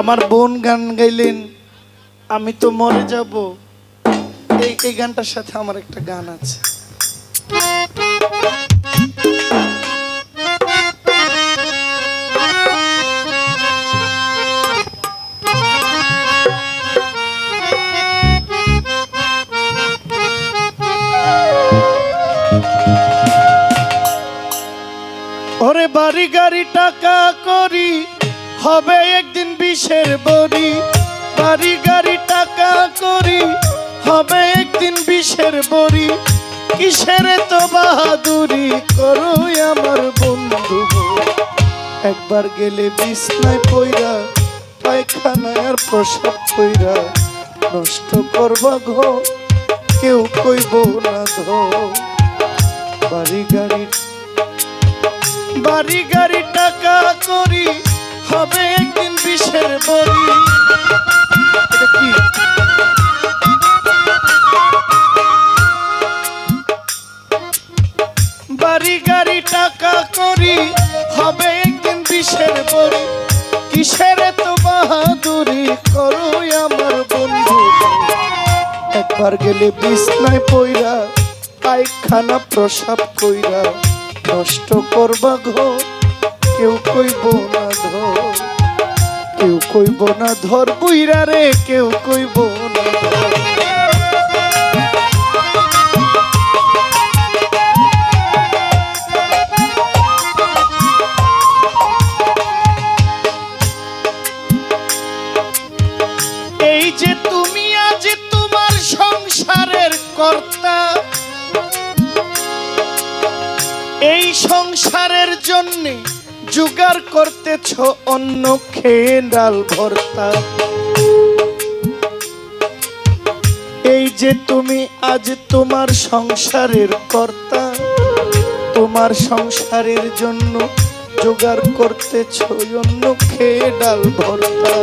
আমার বোন গান গাইলেন, আমি তো মরে যাব। এই এই গানটার সাথে আমার একটা গান আছে। ওরে বাড়ি গাড়ি টাকা করি, হবে একদিন বিষের বড়ি, বাড়ি গাড়ি টাকা করি, হবে একদিন বিষের বড়ি। কিসের তো বাহাদুরি করো আমার বন্ধু একবার গেলে বিছনায় পইরা, পায়খানায় আর প্রসাব কইরা নষ্ট করবা ঘো কেউ কইব না ধো বাড়ি গাড়ি বাড়ি গাড়ি টাকা করি হবে একদিন বিষের কি? বাড়ি গাড়ি টাকা করি, হবে একদিন বিষের বড়ি কিসের বাহাদুরি আমার বন্ধু? একবার গেলে বিছনায় পইরা, পায়খানা প্রসাব কইরা, নষ্ট করবা ঘো কেউ কইব না ধর কইব না, ধর বুইরা রে, কেউ কইব না। এই যে তুমি, আজ তোমার সংসারের এই সংসারের জন্য জোগাড় করতেছ অন্য খেয়ে ডাল ভর্তা? এই যে তুমি আজ তোমার সংসারের কর্তা, তোমার সংসারের জন্য জোগাড় করতেছ অন্য খেয়ে ডাল ভর্তা।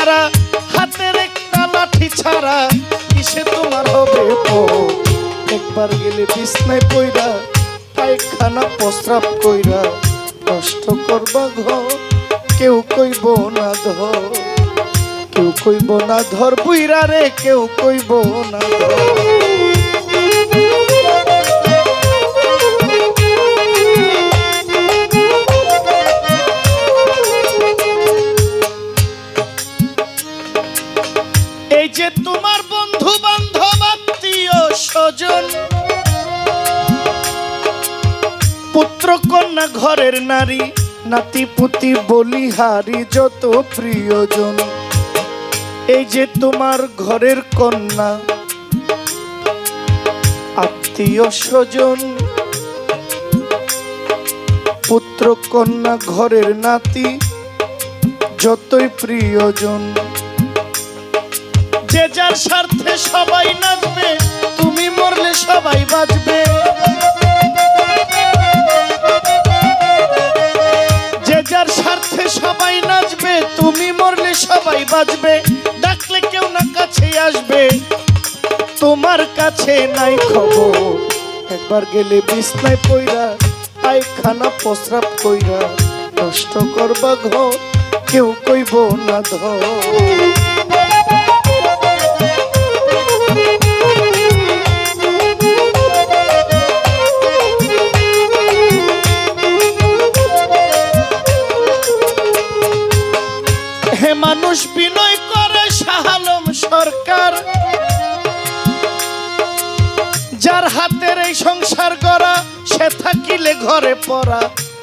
সারা হাতের একটা লাঠি ছাড়া কিসে তোমার হবে একবার গেলে বিছনায় পইরা, পায়খানা প্রস্রাব কইরা, কষ্ট করবা ঘর কেউ কইব না ধর কেউ কইব না ধর, বুইরা রে, কেউ কইব না ধর। এই যে তোমার বন্ধু বান্ধব আত্মীয় স্বজন, পুত্র কন্যা ঘরের নারী, নাতি পুতি, বলিহারি যত প্রিয়জন, এই যে তোমার ঘরের কন্যা, আত্মীয় স্বজন, পুত্র কন্যা ঘরের নাতি, যতই প্রিয়জন। যে যার স্বার্থে সবাই নাচবে, তুমি মরলে সবাই বাঁচবে। যে যার স্বার্থে সবাই নাচবে, তুমি মরলে সবাই বাঁচবে। ডাকলে কেউ না কাছে আসবে। তোমার কাছে নাই খবর। একবার গেলে বিছনায় পইরা, পায়খানা প্রস্রাব কইরা নষ্ট করবা ঘর, কেউ কইব না ধর। মানুষ বিনয় করে শাহালম সরকার। যার হাতের এই সংসার গড়া, সে থাকিলে ঘরে পড়া,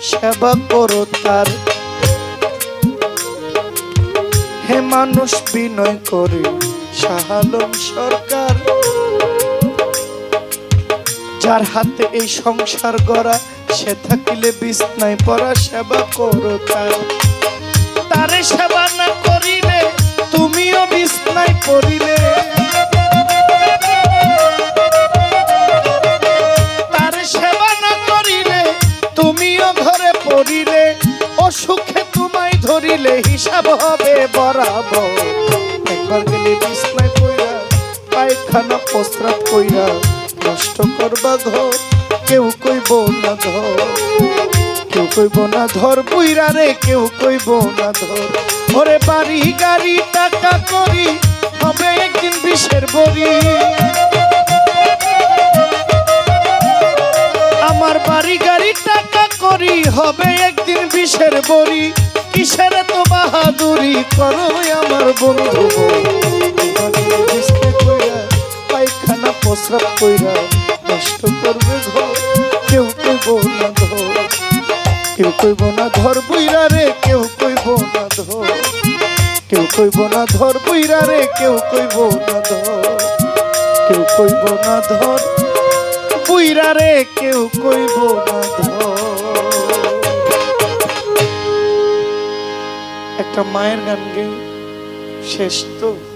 সেবা করো তার। হে মানুষ বিনয় করে শাহালম সরকার। যার হাতে এই সংসার গড়া, সে থাকিলে বিছনায় পড়া, সেবা করো তার। তারে সেবা না করিলে, তুমিও বিছনায় পড়িলে। তারে সেবা না করিলে, তুমিও ঘরে পড়িলে। অসুখে তোমায় ধরিলে, হিসাব হবে বরাবর। একবার গেলে বিছনায় পইরা, পায়খানা প্রস্রাব কইরা, নষ্ট করবা ঘর, কেউ কইব না ধর কেউ কইব না ধর বুইরা রে, কেউ কইব না ধর। ওরে বাড়ি গাড়ি, টাকা করি, হবে একদিন বিষের বড়ি। আমার বাড়ি গাড়ি, টাকা করি, হবে একদিন বিষের বড়ি। কিসের তো বাহাদুরি করো আমার বন্ধু। পায়খানা প্রস্রাব কইরা নষ্ট করবে কেউ কইব না ধর বুইরা রে, কেউ কইব না ধর। কেউ কইব না ধর বুইরা রে, কেউ কইব না ধর। কেউ কইব না ধর বুইরা রে, কেউ কইব না ধর। একটা মায়ের গান গে শেষ তো।